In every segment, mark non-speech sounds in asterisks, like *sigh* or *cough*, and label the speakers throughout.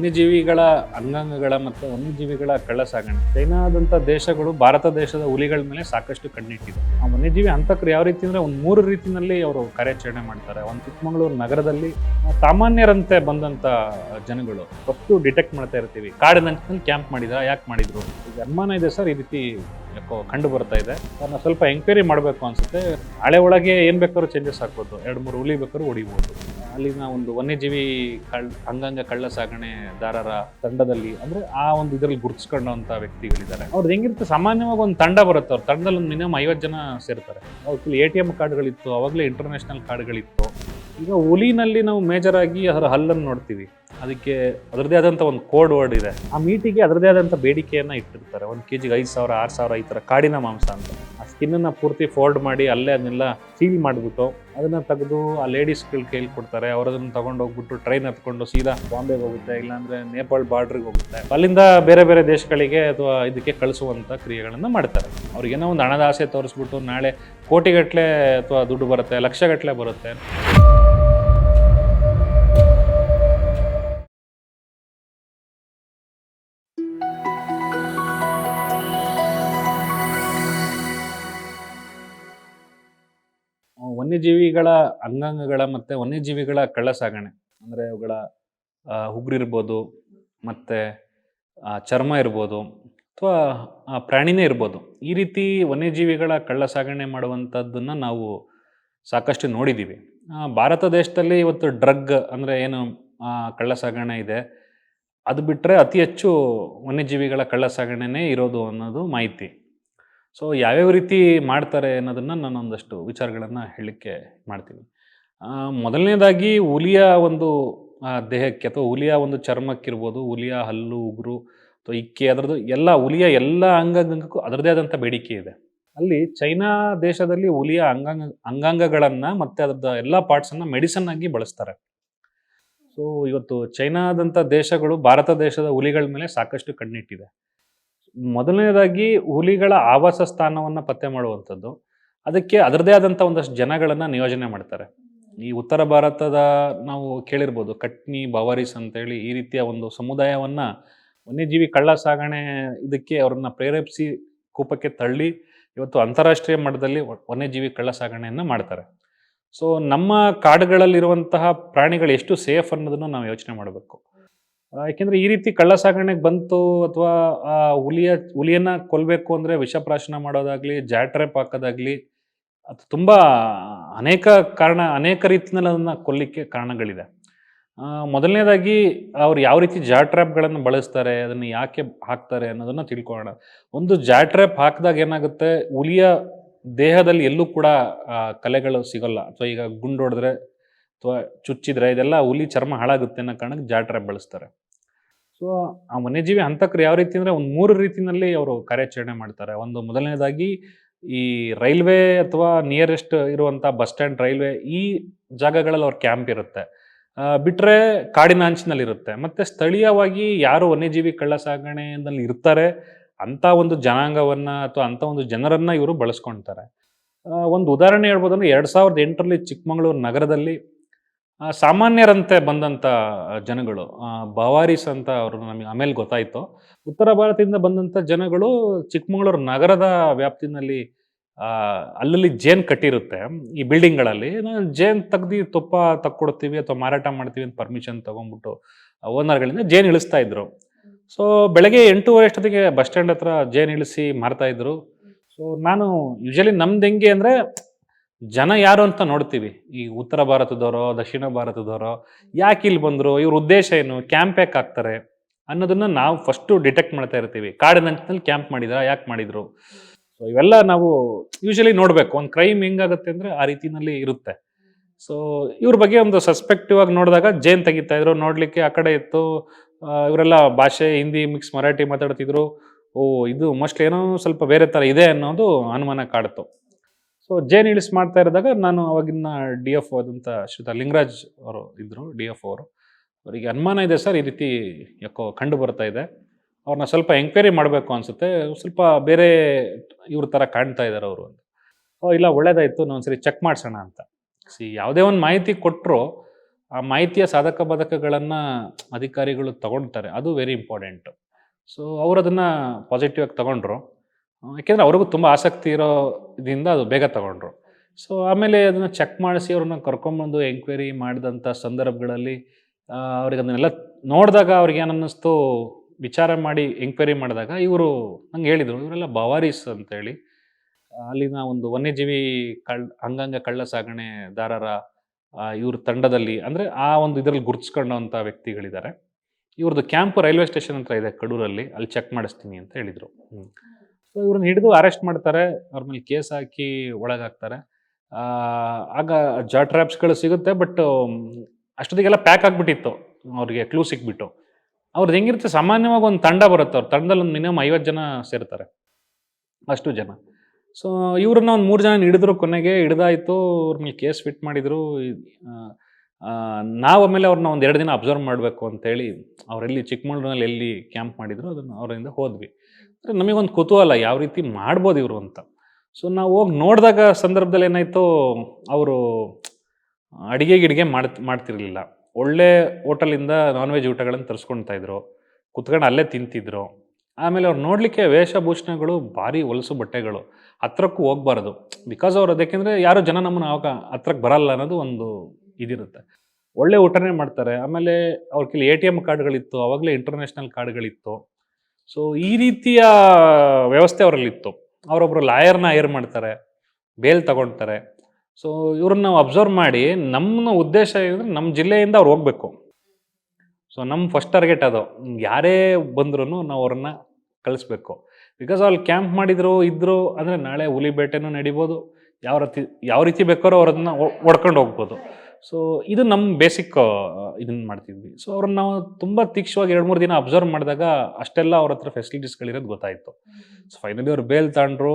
Speaker 1: ವನ್ಯಜೀವಿಗಳ ಅಂಗಾಂಗಗಳ ಮತ್ತು ವನ್ಯಜೀವಿಗಳ ಕಳ್ಳ ಸಾಗಣೆ ಚೈನಾದಂಥ ದೇಶಗಳು ಭಾರತ ದೇಶದ ಹುಲಿಗಳ ಮೇಲೆ ಸಾಕಷ್ಟು ಕಣ್ಣಿಟ್ಟಿದೆ. ಆ ವನ್ಯಜೀವಿ ಹಂತಕರು ಯಾವ ರೀತಿ ಅಂದರೆ ಒಂದು ಮೂರು ರೀತಿಯಲ್ಲಿ ಅವರು ಕಾರ್ಯಾಚರಣೆ ಮಾಡ್ತಾರೆ. ಒಂದು ಚಿಕ್ಕಮಗಳೂರು ನಗರದಲ್ಲಿ ಸಾಮಾನ್ಯರಂತೆ ಬಂದಂಥ ಜನಗಳು ತಪ್ಪು ಡಿಟೆಕ್ಟ್ ಮಾಡ್ತಾ ಇರ್ತೀವಿ. ಕಾಡಿನಲ್ಲಿ ಕ್ಯಾಂಪ್ ಮಾಡಿದ್ರ, ಯಾಕೆ ಮಾಡಿದ್ರು? ಈಗ ಅನುಮಾನ ಇದೆ ಸರ್, ಈ ರೀತಿ ಯಾಕೋ ಕಂಡು ಬರ್ತಾ ಇದೆ. ಅದನ್ನ ಸ್ವಲ್ಪ ಎಂಕ್ವೈರಿ ಮಾಡಬೇಕು ಅನ್ಸುತ್ತೆ. ಹಳೆ ಒಳಗೆ ಏನು ಬೇಕಾದ್ರೂ ಚೇಂಜಸ್ ಆಗ್ಬೋದು. ಎರಡು ಮೂರು ಹುಲಿ ಬೇಕಾದ್ರೂ ಹೊಡಿಬೋದು. ಅಲ್ಲಿನ ಒಂದು ವನ್ಯಜೀವಿ ಕಳ್, ಅಂಗಾಂಗ ಕಳ್ಳ ಸಾಗಣೆದಾರರ ತಂಡದಲ್ಲಿ, ಅಂದ್ರೆ ಆ ಒಂದು ಇದರಲ್ಲಿ ಗುರುತಿಸ್ಕೊಂಡಂತ ವ್ಯಕ್ತಿಗಳಿದ್ದಾರೆ. ಅವ್ರು ಹೆಂಗಿರುತ್ತೆ, ಸಾಮಾನ್ಯವಾಗಿ ಒಂದು ತಂಡ ಬರುತ್ತೆ, ಅವ್ರ ತಂಡದಲ್ಲಿ ಒಂದು ಮಿನಿಮಮ್ ಐವತ್ತು ಜನ ಸೇರ್ತಾರೆ. ಅವ್ರಲ್ಲಿ ಎ ಟಿ ಎಂ ಕಾರ್ಡ್ಗಳಿತ್ತು, ಅವಾಗಲೇ ಇಂಟರ್ನ್ಯಾಷನಲ್ ಕಾರ್ಡ್ಗಳಿತ್ತು. ಈಗ ಹುಲಿನಲ್ಲಿ ನಾವು ಮೇಜರ್ ಆಗಿ ಅದರ ಹಲ್ಲನ್ನು ನೋಡ್ತೀವಿ. ಅದಕ್ಕೆ ಅದರದೇ ಆದಂಥ ಒಂದು ಕೋಡ್ ವರ್ಡ್ ಇದೆ. ಆ ಮೀಟಿಗೆ ಅದರದೇ ಆದಂಥ ಬೇಡಿಕೆಯನ್ನು ಇಟ್ಟಿರ್ತಾರೆ. ಒಂದು ಕೆ ಜಿಗೆ ಐದು ಸಾವಿರ, ಆರು ಸಾವಿರ ಈ ಥರ ಕಾಡಿನ ಮಾಂಸ ಅಂತ. ಸ್ಕಿನ್ನನ್ನು ಪೂರ್ತಿ ಫೋಲ್ಡ್ ಮಾಡಿ ಅಲ್ಲೇ ಅದನ್ನೆಲ್ಲ ಸೀಲ್ ಮಾಡಿಬಿಟ್ಟು ಅದನ್ನು ತೆಗೆದು ಆ ಲೇಡೀಸ್ಗಳು ಕೈಲಿ ಕೊಡ್ತಾರೆ. ಅವರು ಅದನ್ನು ತಗೊಂಡು ಹೋಗ್ಬಿಟ್ಟು ಟ್ರೈನ್ ಹತ್ಕೊಂಡು ಸೀದಾ ಬಾಂಬೆಗೆ ಹೋಗುತ್ತೆ, ಇಲ್ಲಾಂದರೆ ನೇಪಾಳ ಬಾರ್ಡ್ರಿಗೆ ಹೋಗುತ್ತೆ. ಅಲ್ಲಿಂದ ಬೇರೆ ಬೇರೆ ದೇಶಗಳಿಗೆ ಅಥವಾ ಇದಕ್ಕೆ ಕಳಿಸುವಂಥ ಕ್ರಿಯೆಗಳನ್ನು ಮಾಡ್ತಾರೆ. ಅವ್ರಿಗೇನೋ ಒಂದು ಹಣದ ಆಸೆ ತೋರಿಸ್ಬಿಟ್ಟು ನಾಳೆ ಕೋಟಿಗಟ್ಟಲೆ ಅಥವಾ ದುಡ್ಡು ಬರುತ್ತೆ ಲಕ್ಷಗಟ್ಟಲೆ ಬರುತ್ತೆ. ವನ್ಯಜೀವಿಗಳ ಅಂಗಾಂಗಗಳ ಮತ್ತು ವನ್ಯಜೀವಿಗಳ ಕಳ್ಳ ಸಾಗಣೆ ಅಂದರೆ ಅವುಗಳ ಉಗ್ರಿರ್ಬೋದು ಮತ್ತು ಚರ್ಮ ಇರ್ಬೋದು ಅಥವಾ ಪ್ರಾಣಿನೇ ಇರ್ಬೋದು, ಈ ರೀತಿ ವನ್ಯಜೀವಿಗಳ ಕಳ್ಳ ಸಾಗಣೆ ಮಾಡುವಂಥದ್ದನ್ನು ನಾವು ಸಾಕಷ್ಟು ನೋಡಿದ್ದೀವಿ ಭಾರತ ದೇಶದಲ್ಲಿ ಇವತ್ತು ಡ್ರಗ್ ಅಂದರೆ ಏನು ಕಳ್ಳ ಸಾಗಣೆ ಇದೆ, ಅದು ಬಿಟ್ಟರೆ ಅತಿ ಹೆಚ್ಚು ವನ್ಯಜೀವಿಗಳ ಕಳ್ಳ ಸಾಗಣೆನೇ ಇರೋದು ಅನ್ನೋದು ಮಾಹಿತಿ. ಸೊ ಯಾವ್ಯಾವ ರೀತಿ ಮಾಡ್ತಾರೆ ಅನ್ನೋದನ್ನು ನಾನು ಒಂದಷ್ಟು ವಿಚಾರಗಳನ್ನು ಹೇಳಲಿಕ್ಕೆ ಮಾಡ್ತೀನಿ. ಮೊದಲನೇದಾಗಿ ಹುಲಿಯ ಒಂದು ದೇಹಕ್ಕೆ ಅಥವಾ ಹುಲಿಯ ಒಂದು ಚರ್ಮಕ್ಕಿರ್ಬೋದು, ಹುಲಿಯ ಹಲ್ಲು, ಉಗುರು ಅಥವಾ ಇಕ್ಕೆ, ಅದರದ್ದು ಎಲ್ಲ, ಹುಲಿಯ ಎಲ್ಲ ಅಂಗಾಂಗಕ್ಕೂ ಅದರದೇ ಆದಂಥ ಬೇಡಿಕೆ ಇದೆ. ಅಲ್ಲಿ ಚೈನಾ ದೇಶದಲ್ಲಿ ಹುಲಿಯ ಅಂಗಾಂಗ, ಅಂಗಾಂಗಗಳನ್ನು ಮತ್ತು ಅದರದ ಎಲ್ಲ ಪಾರ್ಟ್ಸನ್ನು ಮೆಡಿಸನ್ ಆಗಿ ಬಳಸ್ತಾರೆ. ಸೊ ಇವತ್ತು ಚೈನಾದಂಥ ದೇಶಗಳು ಭಾರತ ದೇಶದ ಹುಲಿಗಳ ಮೇಲೆ ಸಾಕಷ್ಟು ಕಣ್ಣಿಟ್ಟಿದೆ. ಮೊದಲನೇದಾಗಿ ಹುಲಿಗಳ ಆವಾಸ ಸ್ಥಾನವನ್ನು ಪತ್ತೆ ಮಾಡುವಂಥದ್ದು. ಅದಕ್ಕೆ ಅದರದೇ ಆದಂಥ ಒಂದಷ್ಟು ಜನಗಳನ್ನು ನಿಯೋಜನೆ ಮಾಡ್ತಾರೆ. ಈ ಉತ್ತರ ಭಾರತದ ನಾವು ಕೇಳಿರ್ಬೋದು, ಕಟ್ನಿ, ಬವಾರಿಸ್ ಅಂತೇಳಿ ಈ ರೀತಿಯ ಒಂದು ಸಮುದಾಯವನ್ನು ವನ್ಯಜೀವಿ ಕಳ್ಳ ಸಾಗಣೆ ಇದಕ್ಕೆ ಅವ್ರನ್ನ ಪ್ರೇರೇಪಿಸಿ ಕೂಪಕ್ಕೆ ತಳ್ಳಿ ಇವತ್ತು ಅಂತಾರಾಷ್ಟ್ರೀಯ ಮಟ್ಟದಲ್ಲಿ ವನ್ಯಜೀವಿ ಕಳ್ಳ ಸಾಗಣೆಯನ್ನು ಮಾಡ್ತಾರೆ. ಸೊ ನಮ್ಮ ಕಾಡುಗಳಲ್ಲಿರುವಂತಹ ಪ್ರಾಣಿಗಳು ಎಷ್ಟು ಸೇಫ್ ಅನ್ನೋದನ್ನು ನಾವು ಯೋಚನೆ ಮಾಡಬೇಕು. ಯಾಕೆಂದರೆ ಈ ರೀತಿ ಕಳ್ಳ ಸಾಗಣೆಗೆ ಬಂತು ಅಥವಾ, ಆ, ಹುಲಿಯ, ಹುಲಿಯನ್ನ ಕೊಲ್ಲಬೇಕು ಅಂದರೆ ವಿಷಪ್ರಾಶನ ಮಾಡೋದಾಗ್ಲಿ ಜಾಟ್ರೆಪ್ ಹಾಕೋದಾಗ್ಲಿ ಅದು ತುಂಬಾ ಅನೇಕ ಕಾರಣ, ಅನೇಕ ರೀತಿಯಲ್ಲಿ ಅದನ್ನ ಕೊಲ್ಲಿಕ್ಕೆ ಕಾರಣಗಳಿದೆ. ಮೊದಲನೇದಾಗಿ ಅವ್ರು ಯಾವ ರೀತಿ ಜಾಟ್ರ್ಯಾಪ್ಗಳನ್ನು ಬಳಸ್ತಾರೆ, ಅದನ್ನು ಯಾಕೆ ಹಾಕ್ತಾರೆ ಅನ್ನೋದನ್ನು ತಿಳ್ಕೊಳ್ಳೋಣ. ಒಂದು ಜಾಟ್ರ್ಯಾಪ್ ಹಾಕಿದಾಗ ಏನಾಗುತ್ತೆ, ಹುಲಿಯ ದೇಹದಲ್ಲಿ ಎಲ್ಲೂ ಕೂಡ ಕಲೆಗಳು ಸಿಗಲ್ಲ. ಅಥವಾ ಈಗ ಗುಂಡು ಹೊಡೆದ್ರೆ ಅಥವಾ ಚುಚ್ಚಿದ್ರೆ, ಇದೆಲ್ಲ ಹುಲಿ ಚರ್ಮ ಹಾಳಾಗುತ್ತೆ ಅನ್ನೋ ಕಾರಣಕ್ಕೆ ಜಾಟ್ರ್ಯಾಪ್ ಬಳಸ್ತಾರೆ. ಸೊ ಆ ವನ್ಯಜೀವಿ ಹಂತಕರು ಯಾವ ರೀತಿ ಅಂದರೆ ಒಂದು ಮೂರು ರೀತಿಯಲ್ಲಿ ಅವರು ಕಾರ್ಯಾಚರಣೆ ಮಾಡ್ತಾರೆ. ಒಂದು ಮೊದಲನೇದಾಗಿ ಈ ರೈಲ್ವೆ ಅಥವಾ ನಿಯರೆಸ್ಟ್ ಇರುವಂಥ ಬಸ್ ಸ್ಟ್ಯಾಂಡ್ ರೈಲ್ವೆ ಈ ಜಾಗಗಳಲ್ಲಿ ಅವ್ರ ಕ್ಯಾಂಪ್ ಇರುತ್ತೆ. ಬಿಟ್ಟರೆ ಕಾಡಿನ ಅಂಚಿನಲ್ಲಿರುತ್ತೆ ಮತ್ತು ಸ್ಥಳೀಯವಾಗಿ ಯಾರು ವನ್ಯಜೀವಿ ಕಳ್ಳ ಸಾಗಣೆಯಲ್ಲಿ ಇರ್ತಾರೆ, ಅಂಥ ಒಂದು ಜನಾಂಗವನ್ನು ಅಥವಾ ಅಂಥ ಒಂದು ಜನರನ್ನು ಇವರು ಬಳಸ್ಕೊಳ್ತಾರೆ ಒಂದು ಉದಾಹರಣೆ ಹೇಳ್ಬೋದು ಅಂದರೆ ಎರಡು ಸಾವಿರದ ಎಂಟರಲ್ಲಿ ಚಿಕ್ಕಮಗಳೂರು ನಗರದಲ್ಲಿ ಸಾಮಾನ್ಯರಂತೆ ಬಂದಂಥ ಜನಗಳು ಬವಾರಿಸ್ ಅಂತ ಅವರು ನಮಗೆ ಆಮೇಲೆ ಗೊತ್ತಾಯಿತು. ಉತ್ತರ ಭಾರತದಿಂದ ಬಂದಂಥ ಜನಗಳು ಚಿಕ್ಕಮಗಳೂರು ನಗರದ ವ್ಯಾಪ್ತಿನಲ್ಲಿ ಅಲ್ಲಲ್ಲಿ ಜೇನ್ ಕಟ್ಟಿರುತ್ತೆ. ಈ ಬಿಲ್ಡಿಂಗ್ಗಳಲ್ಲಿ ಜೇನ್ ತೆಗ್ದು ತುಪ್ಪ ತಕ್ಕೊಡ್ತೀವಿ ಅಥವಾ ಮಾರಾಟ ಮಾಡ್ತೀವಿ ಅಂತ ಪರ್ಮಿಷನ್ ತೊಗೊಂಡ್ಬಿಟ್ಟು ಓನರ್ಗಳಿಂದ ಜೇನ್ ಇಳಿಸ್ತಾ ಇದ್ರು. ಸೊ ಬೆಳಗ್ಗೆ ಎಂಟೂವರೆ ಅಷ್ಟೊತ್ತಿಗೆ ಬಸ್ ಸ್ಟ್ಯಾಂಡ್ ಹತ್ರ ಜೇನ್ ಇಳಿಸಿ ಮಾರ್ತಾ ಇದ್ರು. ಸೊ ನಾನು ಯೂಶಲಿ ನಮ್ದು ಹೆಂಗೆ ಅಂದರೆ ಜನ ಯಾರು ಅಂತ ನೋಡ್ತೀವಿ. ಈ ಉತ್ತರ ಭಾರತದವರೋ, ದಕ್ಷಿಣ ಭಾರತದವರೋ, ಯಾಕೆ ಇಲ್ಲಿ ಬಂದರು, ಇವ್ರ ಉದ್ದೇಶ ಏನು ಕ್ಯಾಂಪ್ ಯಾಕೆ ಹಾಕ್ತಾರೆ ಅನ್ನೋದನ್ನ ನಾವು ಫಸ್ಟು ಡಿಟೆಕ್ಟ್ ಮಾಡ್ತಾ ಇರ್ತೀವಿ. ಕಾಡಿನಲ್ಲಿ ಕ್ಯಾಂಪ್ ಮಾಡಿದ್ರ, ಯಾಕೆ ಮಾಡಿದ್ರು? ಸೊ ಇವೆಲ್ಲ ನಾವು ಯೂಶಲಿ ನೋಡಬೇಕು. ಒಂದು ಕ್ರೈಮ್ ಹೆಂಗಾಗುತ್ತೆ ಅಂದರೆ ಆ ರೀತಿನಲ್ಲಿ ಇರುತ್ತೆ. ಸೊ ಇವ್ರ ಬಗ್ಗೆ ಒಂದು ಸಸ್ಪೆಕ್ಟಿವ್ ಆಗಿ ನೋಡಿದಾಗ ಜೇನ್ ತೆಗಿತಾ ಇದ್ರು, ನೋಡಲಿಕ್ಕೆ ಆ ಕಡೆ ಇತ್ತು. ಇವರೆಲ್ಲ ಭಾಷೆ, ಹಿಂದಿ ಮಿಕ್ಸ್ ಮರಾಠಿ ಮಾತಾಡ್ತಿದ್ರು. ಓ, ಇದು ಮೋಸ್ಟ್ಲಿ ಏನೋ ಸ್ವಲ್ಪ ಬೇರೆ ಥರ ಇದೆ ಅನ್ನೋದು ಅನುಮಾನ ಕಾಡ್ತು. ಸೊ ಜೇನ್ ಇಳಿಸ್ ಮಾಡ್ತಾ ಇರಿದಾಗ ನಾನು ಅವಾಗಿನ ಡಿ ಎಫ್ ಆದಂಥ ಶ್ರೀತಾ ಲಿಂಗರಾಜ್ ಅವರು ಇದ್ದರು ಡಿ ಎಫ್ ಅವರು. ಅವರಿಗೆ ಅನುಮಾನ ಇದೆ ಸರ್, ಈ ರೀತಿ ಯಾಕೋ ಕಂಡು ಬರ್ತಾ ಇದೆ. ಅವ್ರನ್ನ ಸ್ವಲ್ಪ ಎಂಕ್ವೈರಿ ಮಾಡಬೇಕು ಅನಿಸುತ್ತೆ. ಸ್ವಲ್ಪ ಬೇರೆ ಇವ್ರ ಥರ ಕಾಣ್ತಾ ಇದ್ದಾರೆ ಅವರು ಅಂತ. ಇಲ್ಲ, ಒಳ್ಳೇದಾಯಿತು ಒಂದ್ಸರಿ ಚೆಕ್ ಮಾಡಿಸೋಣ ಅಂತ. ಸಿ ಯಾವುದೇ ಒಂದು ಮಾಹಿತಿ ಕೊಟ್ಟರು ಆ ಮಾಹಿತಿಯ ಸಾಧಕ ಬಾಧಕಗಳನ್ನು ಅಧಿಕಾರಿಗಳು ತಗೊಳ್ತಾರೆ ಅದು ವೆರಿ ಇಂಪಾರ್ಟೆಂಟು ಸೊ ಅವರು ಅದನ್ನು ಪಾಸಿಟಿವ್ ಆಗಿ ತಗೊಂಡ್ರು. ಯಾಕೆಂದ್ರೆ ಅವ್ರಿಗೂ ತುಂಬ ಆಸಕ್ತಿ ಇರೋದ್ರಿಂದ ಅದು ಬೇಗ ತಗೊಂಡ್ರು. ಸೊ ಆಮೇಲೆ ಅದನ್ನ ಚೆಕ್ ಮಾಡಿಸಿ ಅವ್ರನ್ನ ಕರ್ಕೊಂಬಂದು ಎಂಕ್ವೈರಿ ಮಾಡಿದಂಥ ಸಂದರ್ಭಗಳಲ್ಲಿ ಅವ್ರಿಗೆ ಅದನ್ನೆಲ್ಲ ನೋಡಿದಾಗ ಅವ್ರಿಗೆ ಏನನ್ನಿಸ್ತು, ವಿಚಾರ ಮಾಡಿ ಎಂಕ್ವೈರಿ ಮಾಡಿದಾಗ ಇವರು ನಂಗೆ ಹೇಳಿದರು, ಇವರೆಲ್ಲ ಬವಾರೀಸ್ ಅಂತೇಳಿ. ಅಲ್ಲಿನ ಒಂದು ವನ್ಯಜೀವಿ ಕಳ್, ಅಂಗಾಂಗ ಕಳ್ಳ ಸಾಗಣೆದಾರರ ಇವ್ರ ತಂಡದಲ್ಲಿ, ಅಂದರೆ ಆ ಒಂದು ಇದರಲ್ಲಿ ಗುರುತಿಸ್ಕೊಂಡಂಥ ವ್ಯಕ್ತಿಗಳಿದ್ದಾರೆ. ಇವ್ರದ್ದು ಕ್ಯಾಂಪ್ ರೈಲ್ವೆ ಸ್ಟೇಷನ್ ಹತ್ರ ಇದೆ ಕಡೂರಲ್ಲಿ, ಅಲ್ಲಿ ಚೆಕ್ ಮಾಡಿಸ್ತೀನಿ ಅಂತ ಹೇಳಿದರು. ಸೊ ಇವ್ರನ್ನ ಹಿಡಿದು ಅರೆಸ್ಟ್ ಮಾಡ್ತಾರೆ. ಅವ್ರ ಮೇಲೆ ಕೇಸ್ ಹಾಕಿ ಒಳಗಾಗ್ತಾರೆ. ಆಗ ಜಾ ಟ್ರ್ಯಾಪ್ಸ್ಗಳು ಸಿಗುತ್ತೆ ಬಟ್ ಅಷ್ಟೊತ್ತಿಗೆಲ್ಲ ಪ್ಯಾಕ್ ಆಗಿಬಿಟ್ಟಿತ್ತು. ಅವ್ರಿಗೆ ಕ್ಲೂ ಸಿಕ್ಬಿಟ್ಟು ಅವ್ರದ್ದು ಹೆಂಗಿರುತ್ತೆ, ಸಾಮಾನ್ಯವಾಗಿ ಒಂದು ತಂಡ ಬರುತ್ತೆ. ಅವ್ರ ತಂಡದಲ್ಲಿ ಒಂದು ಮಿನಿಮಮ್ ಐವತ್ತು ಜನ ಸೇರ್ತಾರೆ. ಅಷ್ಟು ಜನ. ಸೊ ಇವ್ರನ್ನ ಒಂದು ಮೂರು ಜನ ಹಿಡಿದ್ರು ಕೊನೆಗೆ, ಹಿಡಿದಾಯಿತು. ಅವ್ರ ಮೇಲೆ ಕೇಸ್ ಫಿಟ್ ಮಾಡಿದ್ರು. ನಾವು ಆಮೇಲೆ ಅವ್ರನ್ನ ಒಂದು ಎರಡು ದಿನ ಅಬ್ಸರ್ವ್ ಮಾಡಬೇಕು ಅಂತೇಳಿ ಅವರೆಲ್ಲಿ ಚಿಕ್ಕಮಗಳೂರಿನಲ್ಲಿ ಎಲ್ಲಿ ಕ್ಯಾಂಪ್ ಮಾಡಿದ್ರು, ಅದನ್ನು ಅವರಿಂದ ಹೋದ್ವಿ. ನಮಗೊಂದು ಕುತೂಹಲ, ಯಾವ ರೀತಿ ಮಾಡ್ಬೋದು ಇವರು ಅಂತ. ಸೊ ನಾವು ಹೋಗಿ ನೋಡಿದಾಗ ಸಂದರ್ಭದಲ್ಲಿ ಏನಾಯಿತು, ಅವರು ಅಡಿಗೆ ಗಿಡಿಗೆ ಮಾಡ್ ಮಾಡ್ತಿರ್ಲಿಲ್ಲ. ಒಳ್ಳೆ ಹೋಟೆಲಿಂದ ನಾನ್ ವೆಜ್ ಊಟಗಳನ್ನು ತರಿಸ್ಕೊಳ್ತಾ ಇದ್ರು. ಕುತ್ಕೊಂಡು ಅಲ್ಲೇ ತಿಂತಿದ್ರು. ಆಮೇಲೆ ಅವ್ರು ನೋಡಲಿಕ್ಕೆ ವೇಷಭೂಷಣಗಳು ಭಾರಿ ಹೊಲಸು ಬಟ್ಟೆಗಳು. ಹತ್ರಕ್ಕೂ ಹೋಗ್ಬಾರ್ದು. ಬಿಕಾಸ್ ಅವ್ರು ಅದಕ್ಕೆಂದರೆ ಯಾರು ಜನ ನಮ್ಮನ್ನು ಆವಾಗ ಹತ್ರಕ್ಕೆ ಬರಲ್ಲ ಅನ್ನೋದು ಒಂದು ಇದಿರುತ್ತೆ. ಒಳ್ಳೆ ಊಟನೇ ಮಾಡ್ತಾರೆ. ಆಮೇಲೆ ಅವ್ರ ಕೆಲ ಎ ಟಿ ಎಂ ಕಾರ್ಡ್ಗಳಿತ್ತು ಅವಾಗಲೇ ಇಂಟರ್ನ್ಯಾಷನಲ್ ಕಾರ್ಡ್ಗಳಿತ್ತು ಸೊ ಈ ರೀತಿಯ ವ್ಯವಸ್ಥೆ ಅವರಲ್ಲಿತ್ತು. ಅವರೊಬ್ಬರು ಲಾಯರ್ನ ಹೈರ್ ಮಾಡ್ತಾರೆ, ಬೇಲ್ ತಗೊಳ್ತಾರೆ ಸೊ ಇವ್ರನ್ನ ನಾವು ಅಬ್ಸರ್ವ್ ಮಾಡಿ ನಮ್ಮ ಉದ್ದೇಶ ಏನಂದ್ರೆ ನಮ್ಮ ಜಿಲ್ಲೆಯಿಂದ ಅವ್ರು ಹೋಗ್ಬೇಕು. ಸೊ ನಮ್ಮ ಫಸ್ಟ್ ಟಾರ್ಗೆಟ್ ಅದು. ಯಾರೇ ಬಂದ್ರೂ ನಾವು ಅವ್ರನ್ನ ಕಳಿಸ್ಬೇಕು. ಬಿಕಾಸ್ ಅಲ್ಲಿ ಕ್ಯಾಂಪ್ ಮಾಡಿದ್ರು, ಇದ್ರು ಅಂದರೆ ನಾಳೆ ಹುಲಿ ಬೇಟೆನೂ ನಡಿಬೋದು. ಯಾವ ರೀತಿ ಯಾವ ರೀತಿ ಬೇಕಾದ್ರೂ ಅವ್ರನ್ನ ಒಡ್ಕೊಂಡು ಹೋಗ್ಬೋದು. ಸೊ ಇದು ನಮ್ಮ ಬೇಸಿಕ್ ಇದನ್ನ ಮಾಡ್ತಿದ್ವಿ. ಸೊ ಅವ್ರನ್ನ ನಾವು ತುಂಬ ತೀಕ್ಷ್ವಾಗಿ ಎರಡು ಮೂರು ದಿನ ಅಬ್ಸರ್ವ್ ಮಾಡಿದಾಗ ಅಷ್ಟೆಲ್ಲ ಅವ್ರ ಹತ್ರ ಫೆಸಿಲಿಟೀಸ್ಗಳಿರೋದು ಗೊತ್ತಾಯಿತು. ಸೊ ಫೈನಲಿ ಅವ್ರು ಬೇಲ್ ತಾಂಡ್ರು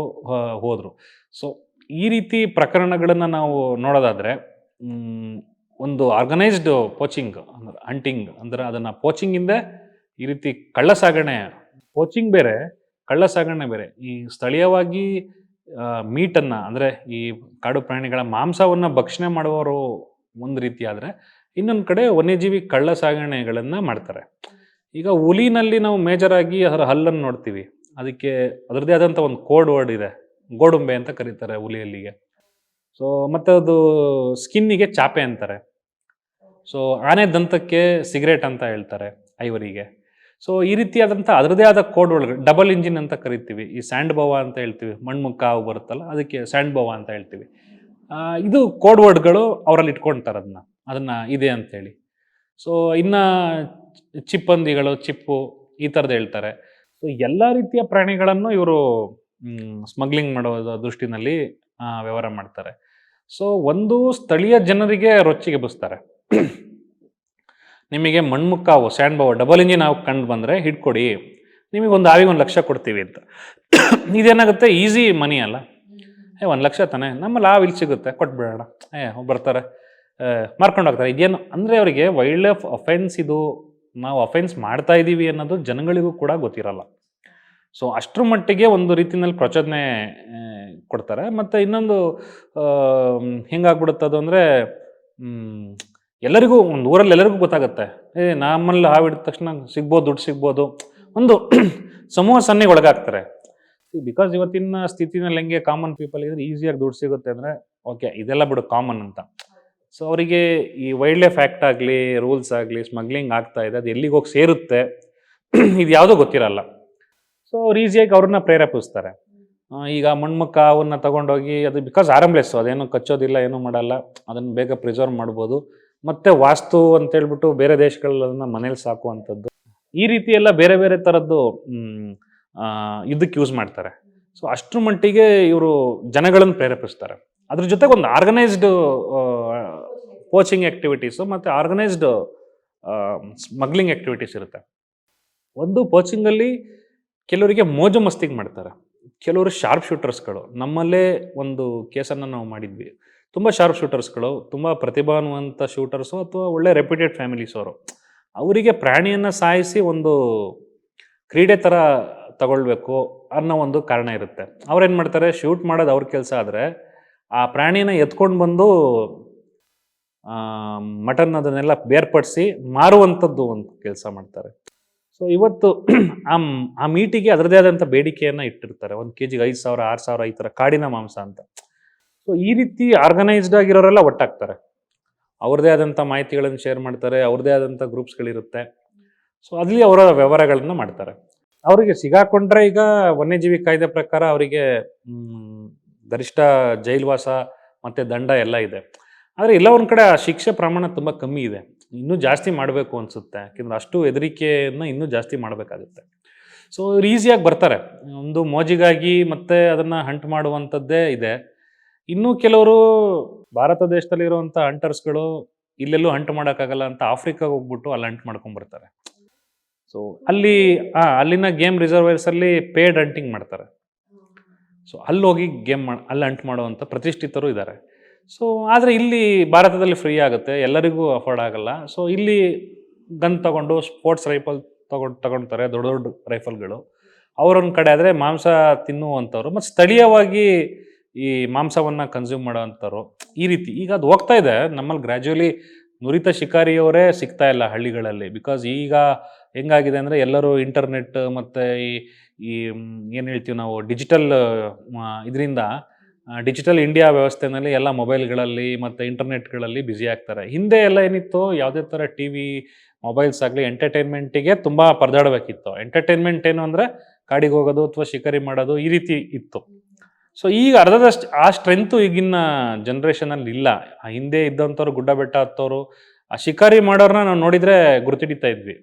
Speaker 1: ಹೋದರು. ಸೊ ಈ ರೀತಿ ಪ್ರಕರಣಗಳನ್ನು ನಾವು ನೋಡೋದಾದರೆ ಒಂದು ಆರ್ಗನೈಸ್ಡ್ ಪೋಚಿಂಗ್ ಅಂದ್ರೆ ಹಂಟಿಂಗ್ ಅಂದ್ರೆ ಅದನ್ನ ಪೋಚಿಂಗಿಂದ ಈ ರೀತಿ ಕಳ್ಳ ಸಾಗಣೆ ಪೋಚಿಂಗ್ ಬೇರೆ ಕಳ್ಳ ಸಾಗಣೆ ಬೇರೆ. ಈ ಸ್ಥಳೀಯವಾಗಿ ಮೀಟನ್ನು ಅಂದರೆ ಈ ಕಾಡು ಪ್ರಾಣಿಗಳ ಮಾಂಸವನ್ನು ಭಕ್ಷಣೆ ಮಾಡುವವರು ಒಂದು ರೀತಿ ಆದರೆ ಇನ್ನೊಂದು ಕಡೆ ವನ್ಯಜೀವಿ ಕಳ್ಳ ಸಾಗಣೆಗಳನ್ನು ಮಾಡ್ತಾರೆ. ಈಗ ಹುಲಿನಲ್ಲಿ ನಾವು ಮೇಜರ್ ಆಗಿ ಅದರ ಹಲ್ಲನ್ನು ನೋಡ್ತೀವಿ. ಅದಕ್ಕೆ ಅದರದ್ದೇ ಆದಂಥ ಒಂದು ಕೋಡ್ ವರ್ಡ್ ಇದೆ. ಗೋಡುಂಬೆ ಅಂತ ಕರೀತಾರೆ ಹುಲಿಯಲ್ಲಿಗೆ. ಸೊ ಮತ್ತು ಅದು ಸ್ಕಿನ್ನಿಗೆ ಚಾಪೆ ಅಂತಾರೆ. ಸೊ ಆನೆ ದಂತಕ್ಕೆ ಸಿಗರೇಟ್ ಅಂತ ಹೇಳ್ತಾರೆ ಐವರಿಗೆ. ಸೊ ಈ ರೀತಿಯಾದಂಥ ಅದರದೇ ಆದ ಕೋಡ್ ಒಳಗಡೆ ಡಬಲ್ ಇಂಜಿನ್ ಅಂತ ಕರಿತೀವಿ. ಈ ಸ್ಯಾಂಡ್ ಬವ ಅಂತ ಹೇಳ್ತೀವಿ. ಮಣ್ಮುಖ ಬರುತ್ತಲ್ಲ, ಅದಕ್ಕೆ ಸ್ಯಾಂಡ್ ಬವ ಅಂತ ಹೇಳ್ತೀವಿ. ಇದು ಕೋಡ್ ವರ್ಡ್ಗಳು ಅವರಲ್ಲಿ ಇಟ್ಕೊಳ್ತಾರೆ ಅದನ್ನ ಅದನ್ನ ಇದೆ ಅಂತೇಳಿ. ಸೊ ಇನ್ನ ಚಿಪ್ಪಂದಿಗಳು, ಚಿಪ್ಪು ಈ ಥರದ್ದು ಹೇಳ್ತಾರೆ. ಸೊ ಎಲ್ಲ ರೀತಿಯ ಪ್ರಾಣಿಗಳನ್ನು ಇವರು ಸ್ಮಗ್ಲಿಂಗ್ ಮಾಡೋ ದೃಷ್ಟಿನಲ್ಲಿ ವ್ಯವಹಾರ ಮಾಡ್ತಾರೆ. ಸೊ ಒಂದು ಸ್ಥಳೀಯ ಜನರಿಗೆ ರೊಚ್ಚಿಗೆ ಬಸ್ತಾರೆ. ನಿಮಗೆ ಮಣ್ಮುಕ್ಕಾವು ಸ್ಯಾಂಡ್ ಬಾವು ಡಬಲ್ ಇಂಜಿನ್ ನಾವು ಕಂಡು ಬಂದರೆ ಹಿಡ್ಕೊಡಿ. ನಿಮಗೆ ಒಂದು ಆವಿಗೆ ಒಂದು ಲಕ್ಷ ಕೊಡ್ತೀವಿ ಅಂತ. ಇದೇನಾಗುತ್ತೆ? ಈಸಿ ಮನಿ ಅಲ್ಲ. ಏ, ಒಂದು ಲಕ್ಷ ತಾನೆ. ನಮ್ಮ ಲಾವ್ ಇಲ್ಲಿ ಸಿಗುತ್ತೆ. ಕೊಟ್ಬಿಡೋಣ. ಏ, ಬರ್ತಾರೆ. ಮಾರ್ಕೊಂಡು ಹೋಗ್ತಾರೆ. ಇದೇನು? ಅಂದರೆ ಅವರಿಗೆ ವೈಲ್ಡ್ ಲೈಫ್ ಅಫೆನ್ಸ್ ಇದು. ನಾವು ಅಫೆನ್ಸ್ ಮಾಡ್ತಾ ಇದ್ದೀವಿ ಅನ್ನೋದು ಜನಗಳಿಗೂ ಕೂಡ ಗೊತ್ತಿರಲ್ಲ. ಸೊ ಅಷ್ಟರ ಮಟ್ಟಿಗೆ ಒಂದು ರೀತಿಯಲ್ಲಿ ಪ್ರಚೋದನೆ ಕೊಡ್ತಾರೆ. ಮತ್ತು ಇನ್ನೊಂದು ಹೆಂಗಾಗ್ಬಿಡುತ್ತೆ ಅದು ಅಂದರೆ ಎಲ್ಲರಿಗೂ, ಒಂದು ಊರಲ್ಲಿ ಎಲ್ಲರಿಗೂ ಗೊತ್ತಾಗುತ್ತೆ. ಏ, ನಮ್ಮಲ್ಲಿ ಹಾವಿಡಿದ ತಕ್ಷಣ ಸಿಗ್ಬೋದು, ದುಡ್ಡು ಸಿಗ್ಬೋದು. ಒಂದು *clears throat* ಸಮೂಹ ಸನ್ನೆಗೆ ಒಳಗಾಗ್ತಾರೆ. ಬಿಕಾಸ್ ಇವತ್ತಿನ ಸ್ಥಿತಿನಲ್ಲಿ ಹೆಂಗೆ ಕಾಮನ್ ಪೀಪಲ್ ಇದ್ರೆ ಈಸಿಯಾಗಿ ದುಡ್ಡು ಸಿಗುತ್ತೆ ಅಂದರೆ ಓಕೆ ಇದೆಲ್ಲ ಬಿಡು ಕಾಮನ್ ಅಂತ. ಸೊ ಅವರಿಗೆ ಈ ವೈಲ್ಡ್ ಲೈಫ್ ಆ್ಯಕ್ಟ್ ಆಗಲಿ ರೂಲ್ಸ್ ಆಗಲಿ ಸ್ಮಗ್ಲಿಂಗ್ ಆಗ್ತಾ ಇದೆ, ಅದು ಎಲ್ಲಿಗೆ ಹೋಗಿ ಸೇರುತ್ತೆ, *clears throat* ಇದು ಯಾವುದೂ ಗೊತ್ತಿರಲ್ಲ. ಸೊ ಅವ್ರು ಈಸಿಯಾಗಿ ಅವ್ರನ್ನ ಪ್ರೇರೇಪಿಸ್ತಾರೆ. ಈಗ ಮಣ್ಮಕ್ಕ ಅವನ್ನ ತಗೊಂಡೋಗಿ ಅದು ಬಿಕಾಸ್ ಆರಂಬ್ಲೆಸ್ ಅದೇನು ಕಚ್ಚೋದಿಲ್ಲ, ಏನೂ ಮಾಡಲ್ಲ, ಅದನ್ನು ಬೇಗ ಪ್ರಿಸರ್ವ್ ಮಾಡ್ಬೋದು. ಮತ್ತೆ ವಾಸ್ತು ಅಂತ ಹೇಳ್ಬಿಟ್ಟು ಬೇರೆ ದೇಶಗಳಲ್ಲಿ ಅದನ್ನ ಮನೇಲಿ ಸಾಕುವಂಥದ್ದು. ಈ ರೀತಿ ಎಲ್ಲ ಬೇರೆ ಬೇರೆ ಥರದ್ದು ಇದಕ್ಕೆ ಯೂಸ್ ಮಾಡ್ತಾರೆ. ಸೊ ಅಷ್ಟರ ಮಟ್ಟಿಗೆ ಇವರು ಜನಗಳನ್ನು ಪ್ರೇರೇಪಿಸ್ತಾರೆ. ಅದ್ರ ಜೊತೆಗೆ ಒಂದು ಆರ್ಗನೈಸ್ಡ್ ಕೋಚಿಂಗ್ ಆ್ಯಕ್ಟಿವಿಟೀಸು ಮತ್ತು ಆರ್ಗನೈಸ್ಡ್ ಸ್ಮಗ್ಲಿಂಗ್ ಆ್ಯಕ್ಟಿವಿಟೀಸ್ ಇರುತ್ತೆ. ಒಂದು ಕೋಚಿಂಗಲ್ಲಿ ಕೆಲವರಿಗೆ ಮೋಜು ಮಸ್ತಿಗೆ ಮಾಡ್ತಾರೆ. ಕೆಲವರು ಶಾರ್ಪ್ ಶೂಟರ್ಸ್ಗಳು ನಮ್ಮಲ್ಲೇ ಒಂದು ಕೇಸನ್ನು ನಾವು ಮಾಡಿದ್ವಿ. ತುಂಬ ಶಾರ್ಪ್ ಶೂಟರ್ಸ್ಗಳು ತುಂಬ ಪ್ರತಿಭಾನ್ವಂತ ಶೂಟರ್ಸು ಅಥವಾ ಒಳ್ಳೆ ರೆಪ್ಯೂಟೆಡ್ ಫ್ಯಾಮಿಲೀಸ್ ಅವರು. ಅವರಿಗೆ ಪ್ರಾಣಿಯನ್ನು ಸಾಯಿಸಿ ಒಂದು ಕ್ರೀಡೆ ಥರ ತಗೊಳ್ಬೇಕು ಅನ್ನೋ ಒಂದು ಕಾರಣ ಇರುತ್ತೆ. ಅವ್ರೇನು ಮಾಡ್ತಾರೆ, ಶೂಟ್ ಮಾಡೋದು ಅವ್ರ ಕೆಲಸ ಆದರೆ, ಆ ಪ್ರಾಣಿನ ಎತ್ಕೊಂಡು ಬಂದು ಮಟನ್ ಅದನ್ನೆಲ್ಲ ಬೇರ್ಪಡಿಸಿ ಮಾರುವಂಥದ್ದು ಒಂದು ಕೆಲಸ ಮಾಡ್ತಾರೆ. ಸೊ ಇವತ್ತು *clears throat* ಆ ಆ ಮೀಟಿಗೆ ಅದರದೇ ಆದಂಥ ಬೇಡಿಕೆಯನ್ನು ಇಟ್ಟಿರ್ತಾರೆ. ಒಂದು ಕೆ ಜಿಗೆ ಐದು ಸಾವಿರ, ಆರು ಸಾವಿರ ಈ ಥರ ಕಾಡಿನ ಮಾಂಸ ಅಂತ. ಸೊ ಈ ರೀತಿ ಆರ್ಗನೈಸ್ಡ್ ಆಗಿರೋರೆಲ್ಲ ಒಟ್ಟಾಗ್ತಾರೆ. ಅವ್ರದ್ದೇ ಆದಂಥ ಮಾಹಿತಿಗಳನ್ನು ಶೇರ್ ಮಾಡ್ತಾರೆ, ಅವ್ರದ್ದೇ ಆದಂಥ ಗ್ರೂಪ್ಸ್ಗಳಿರುತ್ತೆ ಸೊ ಅಲ್ಲಿ ಅವರ ವ್ಯವಹಾರಗಳನ್ನು ಮಾಡ್ತಾರೆ. ಅವರಿಗೆ ಸಿಗಾಕೊಂಡ್ರೆ ಈಗ ವನ್ಯಜೀವಿ ಕಾಯ್ದೆ ಪ್ರಕಾರ ಅವರಿಗೆ ಗರಿಷ್ಠ ಜೈಲ್ವಾಸ ಮತ್ತು ದಂಡ ಎಲ್ಲ ಇದೆ. ಆದರೆ ಎಲ್ಲ ಒಂದು ಕಡೆ ಆ ಶಿಕ್ಷೆ ಪ್ರಮಾಣ ತುಂಬ ಕಮ್ಮಿ ಇದೆ. ಇನ್ನೂ ಜಾಸ್ತಿ ಮಾಡಬೇಕು ಅನಿಸುತ್ತೆ. ಯಾಕೆಂದ್ರೆ ಅಷ್ಟು ಹೆದರಿಕೆಯನ್ನು ಇನ್ನೂ ಜಾಸ್ತಿ ಮಾಡಬೇಕಾಗುತ್ತೆ. ಸೊ ಇವ್ರು ಈಸಿಯಾಗಿ ಬರ್ತಾರೆ. ಒಂದು ಮೋಜಿಗಾಗಿ ಮತ್ತೆ ಅದನ್ನು ಹಂಟ್ ಮಾಡುವಂಥದ್ದೇ ಇದೆ. ಇನ್ನೂ ಕೆಲವರು ಭಾರತ ದೇಶದಲ್ಲಿರುವಂಥ ಹಂಟರ್ಸ್ಗಳು ಇಲ್ಲೆಲ್ಲೂ ಹಂಟ್ ಮಾಡೋಕ್ಕಾಗಲ್ಲ ಅಂತ ಆಫ್ರಿಕಾಗೆ ಹೋಗ್ಬಿಟ್ಟು ಅಲ್ಲಿ ಹಂಟ್ ಮಾಡ್ಕೊಂಡ್ಬರ್ತಾರೆ ಸೊ ಅಲ್ಲಿ ಅಲ್ಲಿನ ಗೇಮ್ ರಿಸರ್ವೈರ್ಸಲ್ಲಿ ಪೇಡ್ ಅಂಟಿಂಗ್ ಮಾಡ್ತಾರೆ. ಸೊ ಅಲ್ಲಿ ಹೋಗಿ ಗೇಮ್ ಮಾಡಿ ಅಲ್ಲಿ ಅಂಟ್ ಮಾಡುವಂಥ ಪ್ರತಿಷ್ಠಿತರು ಇದ್ದಾರೆ ಸೊ ಆದರೆ ಇಲ್ಲಿ ಭಾರತದಲ್ಲಿ ಫ್ರೀ ಆಗುತ್ತೆ, ಎಲ್ಲರಿಗೂ ಅಫೋರ್ಡ್ ಆಗಲ್ಲ. ಸೊ ಇಲ್ಲಿ ಗನ್ ತಗೊಂಡು ಸ್ಪೋರ್ಟ್ಸ್ ರೈಫಲ್ ತಗೊಂಡು ತಗೊಳ್ತಾರೆ ದೊಡ್ಡ ದೊಡ್ಡ ರೈಫಲ್ಗಳು ಅವರೊಂದು ಕಡೆ ಆದರೆ ಮಾಂಸ ತಿನ್ನುವಂಥವ್ರು, ಮತ್ತು ಸ್ಥಳೀಯವಾಗಿ ಈ ಮಾಂಸವನ್ನು ಕನ್ಸ್ಯೂಮ್ ಮಾಡೋವಂಥವ್ರು ಈ ರೀತಿ. ಈಗ ಅದು ಹೋಗ್ತಾ ಇದೆ ನಮ್ಮಲ್ಲಿ ಗ್ರ್ಯಾಜುವಲಿ ನುರಿತ ಶಿಕಾರಿಯವರೇ ಸಿಗ್ತಾ ಇಲ್ಲ ಹಳ್ಳಿಗಳಲ್ಲಿ. ಬಿಕಾಸ್ ಈಗ ಹೆಂಗಾಗಿದೆ ಅಂದರೆ ಎಲ್ಲರೂ ಇಂಟರ್ನೆಟ್ ಮತ್ತು ಈ ಈ ಏನು ಹೇಳ್ತೀವಿ ನಾವು ಡಿಜಿಟಲ್ ಇದರಿಂದ ಡಿಜಿಟಲ್ ಇಂಡಿಯಾ ವ್ಯವಸ್ಥೆನಲ್ಲಿ ಎಲ್ಲ ಮೊಬೈಲ್ಗಳಲ್ಲಿ ಮತ್ತು ಇಂಟರ್ನೆಟ್ಗಳಲ್ಲಿ ಬ್ಯುಸಿ ಆಗ್ತಾರೆ. ಹಿಂದೆ ಎಲ್ಲ ಏನಿತ್ತು, ಯಾವುದೇ ಥರ ಟಿ ವಿ ಮೊಬೈಲ್ಸ್ ಆಗಲಿ ಎಂಟರ್ಟೈನ್ಮೆಂಟಿಗೆ ತುಂಬ ಪರದಾಡಬೇಕಿತ್ತು. ಎಂಟರ್ಟೈನ್ಮೆಂಟ್ ಏನು ಅಂದರೆ, ಕಾಡಿಗೆ ಹೋಗೋದು ಅಥವಾ ಶಿಕಾರಿ ಮಾಡೋದು ಈ ರೀತಿ ಇತ್ತು. ಸೊ ಈಗ ಅರ್ಧದಷ್ಟು, ಆ ಸ್ಟ್ರೆಂತು ಈಗಿನ ಜನ್ರೇಷನಲ್ಲಿ ಇಲ್ಲ. ಹಿಂದೆ ಇದ್ದಂಥವ್ರು ಗುಡ್ಡ ಬೆಟ್ಟ ಹತ್ತೋರು, ಆ ಶಿಕಾರಿ ಮಾಡೋರನ್ನ ನಾವು ನೋಡಿದರೆ ಗುರುತಿಡಿತಾ ಇದ್ವಿ.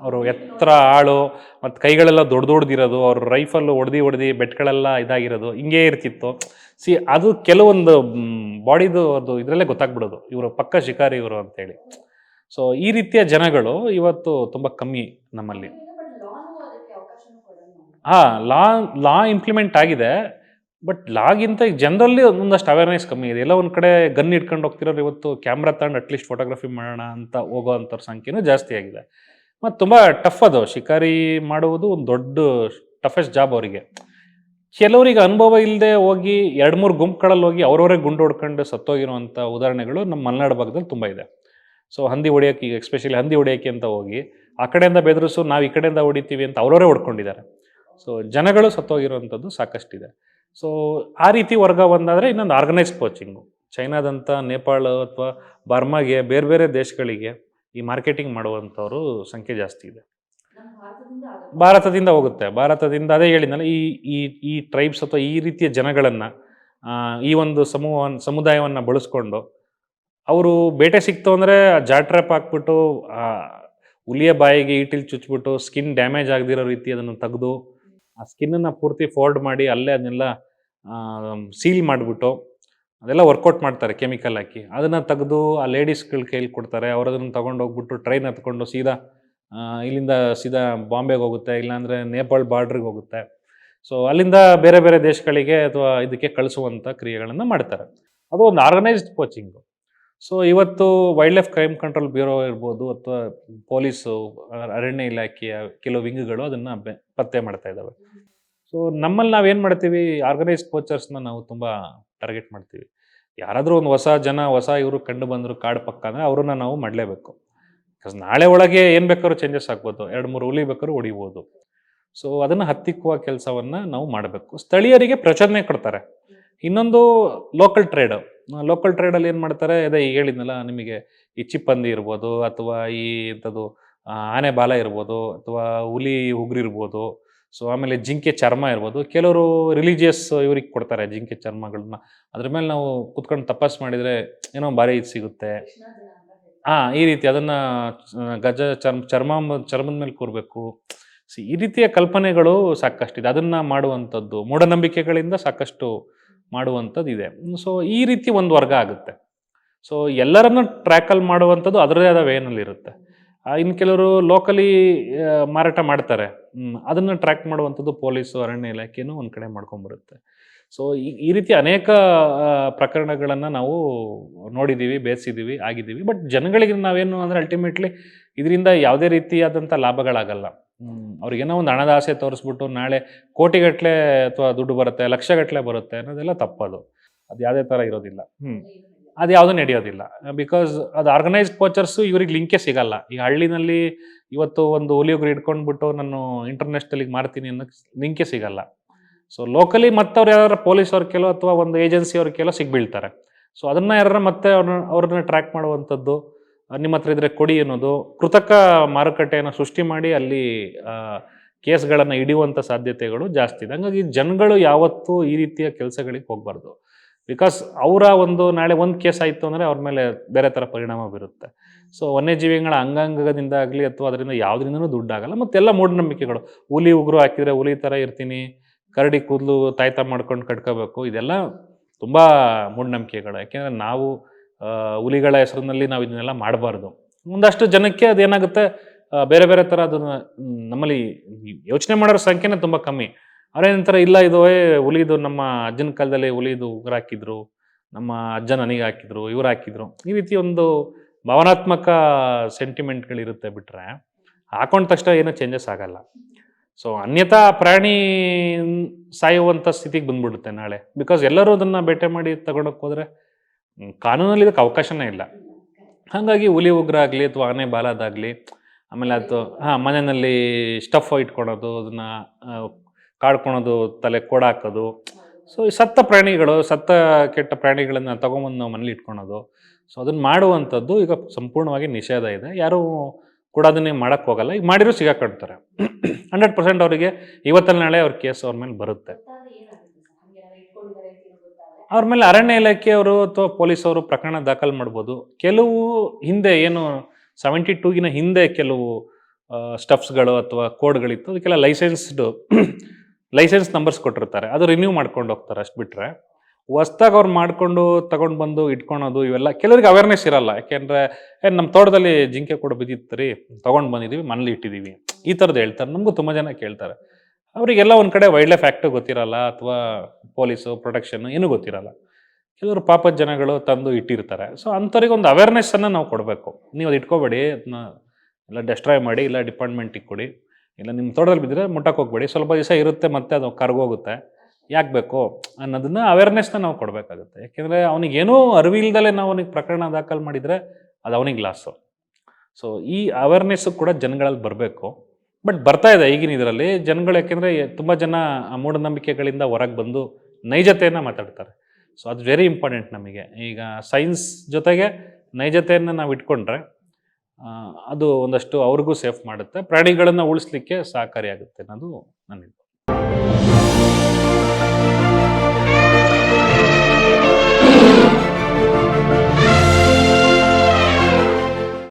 Speaker 1: ಅವರು ಎತ್ತರ ಆಳು ಮತ್ತು ಕೈಗಳೆಲ್ಲ ದೊಡ್ಡ ದೊಡ್ಡದಿರೋದು ಅವರು ರೈಫಲ್ ಹೊಡೆದಿ ಹೊಡೆದಿ ಬೆಟ್ಗಳೆಲ್ಲ ಇದಾಗಿರೋದು, ಹಿಂಗೇ ಇರ್ತಿತ್ತು. ಸಿ, ಅದು ಕೆಲವೊಂದು ಬಾಡಿದು ಅದು ಇದರಲ್ಲೇ ಗೊತ್ತಾಗ್ಬಿಡೋದು, ಇವರು ಪಕ್ಕ ಶಿಕಾರಿ ಇವರು ಅಂತೇಳಿ. ಸೊ, ಈ ರೀತಿಯ ಜನಗಳು ಇವತ್ತು ತುಂಬ ಕಮ್ಮಿ ನಮ್ಮಲ್ಲಿ. ಹಾಂ, ಲಾ ಲಾ ಇಂಪ್ಲಿಮೆಂಟ್ ಆಗಿದೆ, ಬಟ್ ಲಾಗಿಂತ ಈಗ ಜನರಲ್ಲಿ ಒಂದಷ್ಟು ಅವೇರ್ನೆಸ್ ಕಮ್ಮಿ ಇದೆ. ಎಲ್ಲ ಒಂದು ಕಡೆ ಗನ್ ಇಟ್ಕೊಂಡು ಹೋಗ್ತಿರೋರು ಇವತ್ತು ಕ್ಯಾಮ್ರಾ ತಗೊಂಡು ಅಟ್ಲೀಸ್ಟ್ ಫೋಟೋಗ್ರಫಿ ಮಾಡೋಣ ಅಂತ ಹೋಗೋ ಅಂಥವ್ರ ಸಂಖ್ಯೆನೂ ಜಾಸ್ತಿ ಆಗಿದೆ. ಮತ್ತು ತುಂಬ ಟಫ್ ಅದು. ಶಿಕಾರಿ ಮಾಡುವುದು ಒಂದು ದೊಡ್ಡ ಟಫೆಸ್ಟ್ ಜಾಬ್ ಅವರಿಗೆ. ಕೆಲವರಿಗೆ ಅನುಭವ ಇಲ್ಲದೆ ಹೋಗಿ ಎರಡು ಮೂರು ಗುಂಪುಗಳಲ್ಲಿ ಹೋಗಿ ಅವರವರೇ ಗುಂಡು ಹೊಡ್ಕೊಂಡು ಸತ್ತೋಗಿರುವಂಥ ಉದಾಹರಣೆಗಳು ನಮ್ಮ ಮಲೆನಾಡು ಭಾಗದಲ್ಲಿ ತುಂಬ ಇದೆ. ಸೊ ಹಂದಿ ಹೊಡೆಯೋಕೆ ಈಗ ಎಸ್ಪೆಷಲಿ ಹಂದಿ ಹೊಡೆಯೋಕೆ ಅಂತ ಹೋಗಿ, ಆ ಕಡೆಯಿಂದ ಬೆದರಿಸು, ನಾವು ಈ ಕಡೆಯಿಂದ ಹೊಡಿತೀವಿ ಅಂತ ಅವರವರೇ ಹೊಡ್ಕೊಂಡಿದ್ದಾರೆ. ಸೊ ಜನಗಳು ಸತ್ತೋಗಿರುವಂಥದ್ದು ಸಾಕಷ್ಟಿದೆ. ಸೊ ಆ ರೀತಿ ವರ್ಗ ಬಂದಾದರೆ ಇನ್ನೊಂದು ಆರ್ಗನೈಸ್ ಕೋಚಿಂಗು ಚೈನಾದಂಥ ನೇಪಾಳ ಅಥವಾ ಬರ್ಮಾಗೆ ಬೇರೆ ಬೇರೆ ದೇಶಗಳಿಗೆ ಈ ಮಾರ್ಕೆಟಿಂಗ್ ಮಾಡುವಂಥವ್ರು ಸಂಖ್ಯೆ ಜಾಸ್ತಿ ಇದೆ. ಭಾರತದಿಂದ ಹೋಗುತ್ತೆ. ಭಾರತದಿಂದ ಅದೇ ಹೇಳಿದ್ನಲ್ಲ ಈ ಈ ಈ ಟ್ರೈಬ್ಸ್ ಅಥವಾ ಈ ರೀತಿಯ ಜನಗಳನ್ನು ಈ ಒಂದು ಸಮೂಹ ಸಮುದಾಯವನ್ನು ಬಳಸ್ಕೊಂಡು ಅವರು ಬೇಟೆ ಸಿಕ್ತು ಅಂದರೆ ಜಾಟ್ರ್ಯಾಪ್ ಹಾಕ್ಬಿಟ್ಟು ಹುಲಿಯ ಬಾಯಿಗೆ ಈಟಿಲ್ ಚುಚ್ಬಿಟ್ಟು ಸ್ಕಿನ್ ಡ್ಯಾಮೇಜ್ ಆಗದಿರೋ ರೀತಿ ಅದನ್ನು ತೆಗೆದು ಆ ಸ್ಕಿನ್ನನ್ನು ಪೂರ್ತಿ ಫೋಲ್ಡ್ ಮಾಡಿ ಅಲ್ಲೇ ಅದನ್ನೆಲ್ಲ ಸೀಲ್ ಮಾಡಿಬಿಟ್ಟು ಅದೆಲ್ಲ ವರ್ಕೌಟ್ ಮಾಡ್ತಾರೆ ಕೆಮಿಕಲ್ ಹಾಕಿ. ಅದನ್ನು ತೆಗೆದು ಆ ಲೇಡೀಸ್ಗಳ ಕೈಲಿ ಕೊಡ್ತಾರೆ. ಅವ್ರು ಅದನ್ನು ತೊಗೊಂಡು ಹೋಗ್ಬಿಟ್ಟು ಟ್ರೈನ್ ಹತ್ಕೊಂಡು ಸೀದಾ ಇಲ್ಲಿಂದ ಸೀದಾ ಬಾಂಬೆಗೆ ಹೋಗುತ್ತೆ, ಇಲ್ಲಾಂದರೆ ನೇಪಾಳ್ ಬಾರ್ಡ್ರಿಗೆ ಹೋಗುತ್ತೆ. ಸೊ ಅಲ್ಲಿಂದ ಬೇರೆ ಬೇರೆ ದೇಶಗಳಿಗೆ ಅಥವಾ ಇದಕ್ಕೆ ಕಳಿಸುವಂಥ ಕ್ರಿಯೆಗಳನ್ನು ಮಾಡ್ತಾರೆ. ಅದು ಒಂದು ಆರ್ಗನೈಸ್ಡ್ ಕೋಚಿಂಗು ಸೊ ಇವತ್ತು wild life crime control bureau ಇರ್ಬೋದು ಅಥವಾ ಪೊಲೀಸು, ಅರಣ್ಯ ಇಲಾಖೆಯ ಕೆಲವು ವಿಂಗ್ಗಳು ಅದನ್ನು ಪತ್ತೆ ಮಾಡ್ತಾ ಇದ್ದಾವೆ ಸೊ ನಮ್ಮಲ್ಲಿ ನಾವೇನು ಮಾಡ್ತೀವಿ? ಆರ್ಗನೈಸ್ಡ್ ಕೋಚರ್ಸ್ನ ನಾವು ತುಂಬ ಟಾರ್ಗೆಟ್ ಮಾಡ್ತೀವಿ. ಯಾರಾದರೂ ಒಂದು ಹೊಸ ಜನ, ಹೊಸ ಇವರು ಕಂಡು ಬಂದರು ಕಾಡು ಪಕ್ಕ ಅಂದರೆ ಅವ್ರನ್ನ ನಾವು ಮಾಡಲೇಬೇಕು. ಬಿಕಾಸ್ ನಾಳೆ ಒಳಗೆ ಏನು ಬೇಕಾದ್ರೂ ಚೇಂಜಸ್ ಆಗ್ಬೋದು. ಎರಡು, ಮೂರು ಹುಲಿ ಬೇಕಾದ್ರೂ ಹೊಡಿಬೋದು. ಸೊ ಅದನ್ನು ಹತ್ತಿಕ್ಕುವ ಕೆಲಸವನ್ನು ನಾವು ಮಾಡಬೇಕು. ಸ್ಥಳೀಯರಿಗೆ ಪ್ರಚೋದನೆ ಕೊಡ್ತಾರೆ. ಇನ್ನೊಂದು ಲೋಕಲ್ ಟ್ರೇಡ್ ಲೋಕಲ್ ಟ್ರೇಡಲ್ಲಿ ಏನು ಮಾಡ್ತಾರೆ? ಅದೇ ಈಗ ಹೇಳಿದ್ನಲ್ಲ, ನಿಮಗೆ ಈ ಚಿಪ್ಪಂದಿ ಇರ್ಬೋದು, ಅಥವಾ ಈ ಇಂಥದ್ದು ಆನೆ ಬಾಲ ಇರ್ಬೋದು, ಅಥವಾ ಹುಲಿ ಉಗ್ರಿರ್ಬೋದು ಸೊ ಆಮೇಲೆ ಜಿಂಕೆ ಚರ್ಮ ಇರ್ಬೋದು. ಕೆಲವರು ರಿಲಿಜಿಯಸ್ ಇವ್ರಿಗೆ ಕೊಡ್ತಾರೆ ಜಿಂಕೆ ಚರ್ಮಗಳನ್ನ ಅದ್ರ ಮೇಲೆ ನಾವು ಕುತ್ಕೊಂಡು ತಪಾಸ್ ಮಾಡಿದರೆ ಏನೋ ಭಾರಿ ಇದು ಸಿಗುತ್ತೆ. ಹಾಂ ಈ ರೀತಿ ಅದನ್ನ ಗಜ ಚರ್ಮ ಚರ್ಮ ಚರ್ಮದ ಮೇಲೆ ಕೂರಬೇಕು. ಸಿ ಈ ರೀತಿಯ ಕಲ್ಪನೆಗಳು ಸಾಕಷ್ಟಿದೆ. ಅದನ್ನ ಮಾಡುವಂಥದ್ದು, ಮೂಢನಂಬಿಕೆಗಳಿಂದ ಸಾಕಷ್ಟು ಮಾಡುವಂಥದ್ದು ಇದೆ ಸೊ ಈ ರೀತಿ ಒಂದು ವರ್ಗ ಆಗುತ್ತೆ. ಸೊ ಎಲ್ಲರನ್ನು ಟ್ರ್ಯಾಕಲ್ ಮಾಡುವಂಥದ್ದು ಅದರದೇ ಆದ ವೇನಲ್ಲಿ ಇರುತ್ತೆ ಇನ್ನು ಕೆಲವರು ಲೋಕಲಿ ಮಾರಾಟ ಮಾಡ್ತಾರೆ. ಅದನ್ನ ಟ್ರ್ಯಾಕ್ ಮಾಡುವಂಥದ್ದು ಪೊಲೀಸು ಅರಣ್ಯ ಇಲಾಖೆಯೂ ಒಂದು ಕಡೆ ಮಾಡ್ಕೊಂಬರುತ್ತೆ ಸೊ ಈ ರೀತಿ ಅನೇಕ ಪ್ರಕರಣಗಳನ್ನು ನಾವು ನೋಡಿದ್ದೀವಿ ಬೇಯಿಸಿದ್ದೀವಿ ಆಗಿದ್ದೀವಿ ಬಟ್ ಜನಗಳಿಗೆ ನಾವೇನು ಅಂದರೆ ಅಲ್ಟಿಮೇಟ್ಲಿ ಇದರಿಂದ ಯಾವುದೇ ರೀತಿಯಾದಂಥ ಲಾಭಗಳಾಗಲ್ಲ. ಅವ್ರಿಗೇನೋ ಒಂದು ಹಣದ ಆಸೆ ತೋರಿಸ್ಬಿಟ್ಟು ನಾಳೆ ಕೋಟಿಗಟ್ಟಲೆ ಅಥವಾ ದುಡ್ಡು ಬರುತ್ತೆ ಲಕ್ಷಗಟ್ಟಲೆ ಬರುತ್ತೆ ಅನ್ನೋದೆಲ್ಲ ತಪ್ಪದು. ಅದು ಯಾವುದೇ ಥರ ಇರೋದಿಲ್ಲ. ಹ್ಞೂ ಅದು ಯಾವುದೂ ನಡೆಯೋದಿಲ್ಲ. ಬಿಕಾಸ್ ಅದು ಆರ್ಗನೈಸ್ಡ್ ಕೋಚರ್ಸು ಇವ್ರಿಗೆ ಲಿಂಕೇ ಸಿಗಲ್ಲ. ಈ ಹಳ್ಳಿನಲ್ಲಿ ಇವತ್ತು ಒಂದು ಹುಲಿಯುಗ್ರು ಹಿಡ್ಕೊಂಡ್ಬಿಟ್ಟು ನಾನು ಇಂಟರ್ನ್ಯಾಷನಲಿಗೆ ಮಾಡ್ತೀನಿ ಅನ್ನೋ ಲಿಂಕೇ ಸಿಗಲ್ಲ. ಸೊ ಲೋಕಲಿ ಮತ್ತವ್ರು ಯಾರು ಪೊಲೀಸ್ ಅವ್ರ ಕೆಲೋ ಅಥವಾ ಒಂದು ಏಜೆನ್ಸಿ ಅವ್ರ ಕೆಲೋ ಸಿಗ್ಬೀಳ್ತಾರೆ. ಸೊ ಅದನ್ನ ಯಾರು ಮತ್ತೆ ಅವ್ರನ್ನ ಅವ್ರನ್ನ ಟ್ರ್ಯಾಕ್ ಮಾಡುವಂಥದ್ದು ನಿಮ್ಮ ಹತ್ರ ಇದ್ರೆ ಕೊಡಿ ಅನ್ನೋದು ಕೃತಕ ಮಾರುಕಟ್ಟೆಯನ್ನು ಸೃಷ್ಟಿ ಮಾಡಿ ಅಲ್ಲಿ ಕೇಸ್ಗಳನ್ನು ಹಿಡಿಯುವಂಥ ಸಾಧ್ಯತೆಗಳು ಜಾಸ್ತಿ ಇದೆ. ಹಂಗಾಗಿ ಜನಗಳು ಯಾವತ್ತೂ ಈ ರೀತಿಯ ಕೆಲಸಗಳಿಗೆ ಹೋಗಬಾರ್ದು. ಬಿಕಾಸ್ ಅವರ ಒಂದು ನಾಳೆ ಒಂದು ಕೇಸ್ ಆಯಿತು ಅಂದರೆ ಅವ್ರ ಮೇಲೆ ಬೇರೆ ಥರ ಪರಿಣಾಮ ಬೀರುತ್ತೆ. ಸೊ ವನ್ಯಜೀವಿಗಳ ಅಂಗಾಂಗದಿಂದ ಆಗಲಿ ಅಥವಾ ಅದರಿಂದ ಯಾವುದರಿಂದನೂ ದುಡ್ಡಾಗಲ್ಲ ಮತ್ತೆಲ್ಲ ಮೂಢನಂಬಿಕೆಗಳು. ಹುಲಿ, ಉಗುರು ಹಾಕಿದರೆ ಹುಲಿ ಥರ ಇರ್ತೀನಿ. ಕರಡಿ ಕೂದಲು ತಾಯ್ತ ಮಾಡ್ಕೊಂಡು ಕಟ್ಕೋಬೇಕು. ಇದೆಲ್ಲ ತುಂಬ ಮೂಢನಂಬಿಕೆಗಳು. ಯಾಕೆಂದರೆ ನಾವು ಹುಲಿಗಳ ಹೆಸರಿನಲ್ಲಿ ನಾವು ಇದನ್ನೆಲ್ಲ ಮಾಡಬಾರ್ದು. ಒಂದಷ್ಟು ಜನಕ್ಕೆ ಅದೇನಾಗುತ್ತೆ? ಬೇರೆ ಬೇರೆ ಥರ ಅದನ್ನು ನಮ್ಮಲ್ಲಿ ಯೋಚನೆ ಮಾಡೋರ ಸಂಖ್ಯೆನೇ ತುಂಬ ಕಮ್ಮಿ. ಅವ್ರೇನಂತಾರೆ ಇಲ್ಲ ಇದು ಏ, ಹುಲಿದು ನಮ್ಮ ಅಜ್ಜನ ಕಾಲದಲ್ಲಿ ಹುಲಿದು ಉಗ್ರ ಹಾಕಿದ್ರು ನಮ್ಮ ಅಜ್ಜ ನನಗೆ ಹಾಕಿದ್ರು, ಇವ್ರು ಹಾಕಿದ್ರು. ಈ ರೀತಿ ಒಂದು ಭಾವನಾತ್ಮಕ ಸೆಂಟಿಮೆಂಟ್ಗಳಿರುತ್ತೆ ಬಿಟ್ರೆ ಹಾಕೊಂಡ ತಕ್ಷಣ ಏನೂ ಚೇಂಜಸ್ ಆಗಲ್ಲ. ಸೊ ಅನ್ಯಥಾ ಪ್ರಾಣಿ ಸಾಯುವಂಥ ಸ್ಥಿತಿಗೆ ಬಂದ್ಬಿಡುತ್ತೆ ನಾಳೆ. ಬಿಕಾಸ್ ಎಲ್ಲರೂ ಅದನ್ನು ಬೇಟೆ ಮಾಡಿ ತಗೊಂಡೋಗಿ ಹೋದರೆ ಕಾನೂನಲ್ಲಿ ಇದಕ್ಕೆ ಅವಕಾಶನೇ ಇಲ್ಲ. ಹಾಗಾಗಿ ಹುಲಿ ಉಗ್ರ ಆಗಲಿ ಅಥವಾ ಆನೆ ಬಾಲದಾಗಲಿ, ಆಮೇಲೆ ಅದು, ಹಾಂ, ಮನೆಯಲ್ಲಿ ಸ್ಟಫ್ ಇಟ್ಕೊಳೋದು, ಅದನ್ನ ಕಾಡ್ಕೊಳೋದು, ತಲೆ ಕೋಡಾಕೋದು. ಸೊ ಈ ಸತ್ತ ಪ್ರಾಣಿಗಳು, ಸತ್ತ ಕೆಟ್ಟ ಪ್ರಾಣಿಗಳನ್ನು ತಗೊಂಬಂದು ನಾವು ಮನೇಲಿ ಇಟ್ಕೊಳೋದು. ಸೊ ಅದನ್ನು ಮಾಡುವಂಥದ್ದು ಈಗ ಸಂಪೂರ್ಣವಾಗಿ ನಿಷೇಧ ಇದೆ. ಯಾರು ಕೂಡ ಅದನ್ನೇ ಮಾಡೋಕ್ಕೆ ಹೋಗಲ್ಲ. ಈಗ ಮಾಡಿರೂ ಸಿಗಾಕೊಳ್ತಾರೆ ಹಂಡ್ರೆಡ್ ಪರ್ಸೆಂಟ್ ಅವರಿಗೆ ಇವತ್ತಲ್ಲಿ ನಾಳೆ ಅವ್ರ ಕೇಸ್ ಅವ್ರ ಮೇಲೆ ಬರುತ್ತೆ. ಅವ್ರ ಮೇಲೆ ಅರಣ್ಯ ಇಲಾಖೆಯವರು ಅಥವಾ ಪೊಲೀಸವರು ಪ್ರಕರಣ ದಾಖಲು ಮಾಡ್ಬೋದು. ಕೆಲವು ಹಿಂದೆ ಏನು ಸೆವೆಂಟಿ ಟೂಗಿನ ಹಿಂದೆ ಕೆಲವು ಸ್ಟಫ್ಸ್ಗಳು ಅಥವಾ ಕೋಡ್ಗಳಿತ್ತು. ಅದಕ್ಕೆಲ್ಲ ಲೈಸೆನ್ಸ್ಡು ಲೈಸೆನ್ಸ್ ನಂಬರ್ಸ್ ಕೊಟ್ಟಿರ್ತಾರೆ. ಅದು ರಿನ್ಯೂ ಮಾಡ್ಕೊಂಡು ಹೋಗ್ತಾರೆ ಅಷ್ಟು ಬಿಟ್ಟರೆ ಹೊಸ್ದಾಗಿ ಅವ್ರು ಮಾಡಿಕೊಂಡು ತಗೊಂಡು ಬಂದು ಇಟ್ಕೊಳೋದು ಇವೆಲ್ಲ ಕೆಲವರಿಗೆ ಅವೇರ್ನೆಸ್ ಇರಲ್ಲ. ಯಾಕೆಂದರೆ, ಏ ನಮ್ಮ ತೋಟದಲ್ಲಿ ಜಿಂಕೆ ಕೂಡ ಬಿದ್ದಿತ್ತು ರೀ, ತೊಗೊಂಡು ಬಂದಿದ್ದೀವಿ ಮನೇಲಿ ಇಟ್ಟಿದ್ದೀವಿ ಈ ಥರದ್ದು ಹೇಳ್ತಾರೆ. ನಮಗೂ ತುಂಬ ಜನ ಕೇಳ್ತಾರೆ. ಅವರಿಗೆಲ್ಲ ಒಂದು ಕಡೆ ವೈಲ್ಡ್ ಲೈಫ್ ಆ್ಯಕ್ಟು ಗೊತ್ತಿರಲ್ಲ ಅಥವಾ ಪೊಲೀಸು ಪ್ರೊಟೆಕ್ಷನ್ ಏನೂ ಗೊತ್ತಿರಲ್ಲ. ಕೆಲವರು ಪಾಪದ ಜನಗಳು ತಂದು ಇಟ್ಟಿರ್ತಾರೆ. ಸೊ ಅಂಥವ್ರಿಗೆ ಒಂದು ಅವೇರ್ನೆಸ್ಸನ್ನು ನಾವು ಕೊಡಬೇಕು. ನೀವು ಅದು ಇಟ್ಕೋಬೇಡಿ ಅದನ್ನ ಎಲ್ಲ ಡೆಸ್ಟ್ರಾಯ್ ಮಾಡಿ, ಇಲ್ಲ ಡಿಪಾರ್ಟ್ಮೆಂಟಿಗೆ ಕೊಡಿ. ಇಲ್ಲ, ನಿಮ್ಮ ತೋಟದಲ್ಲಿ ಬಿದ್ದರೆ ಮುಟ್ಟಕ್ಕೆ ಹೋಗ್ಬೇಡಿ. ಸ್ವಲ್ಪ ದಿವಸ ಇರುತ್ತೆ, ಮತ್ತೆ ಅದು ಕರ್ಗೋಗುತ್ತೆ ಯಾಕೆ ಬೇಕು ಅನ್ನೋದನ್ನ ಅವೇರ್ನೆಸ್ನ ನಾವು ಕೊಡಬೇಕಾಗುತ್ತೆ. ಯಾಕೆಂದರೆ ಅವನಿಗೇನೂ ಅರಿವಿಲ್ದಲೇ ನಾವು ಅವನಿಗೆ ಪ್ರಕರಣ ದಾಖಲು ಮಾಡಿದರೆ ಅದು ಅವನಿಗೆ ಲಾಸು ಸೊ ಈ ಅವೇರ್ನೆಸ್ಸು ಕೂಡ ಜನಗಳಲ್ಲಿ ಬರಬೇಕು. ಬಟ್ ಬರ್ತಾ ಇದೆ ಈಗಿನ ಇದರಲ್ಲಿ. ಜನಗಳು ಯಾಕೆಂದರೆ ತುಂಬ ಜನ ಮೂಢನಂಬಿಕೆಗಳಿಂದ ಹೊರಗೆ ಬಂದು ನೈಜತೆಯನ್ನು ಮಾತಾಡ್ತಾರೆ. ಸೊ ಅದು ವೆರಿ ಇಂಪಾರ್ಟೆಂಟ್ ನಮಗೆ. ಈಗ ಸೈನ್ಸ್ ಜೊತೆಗೆ ನೈಜತೆಯನ್ನು ನಾವು ಇಟ್ಕೊಂಡ್ರೆ ಅದು ಒಂದಷ್ಟು ಅವ್ರಿಗೂ ಸೇಫ್ ಮಾಡುತ್ತೆ. ಪ್ರಾಣಿಗಳನ್ನು ಉಳಿಸ್ಲಿಕ್ಕೆ ಸಹಕಾರಿಯಾಗುತ್ತೆ ಅನ್ನೋದು ನನ್ನ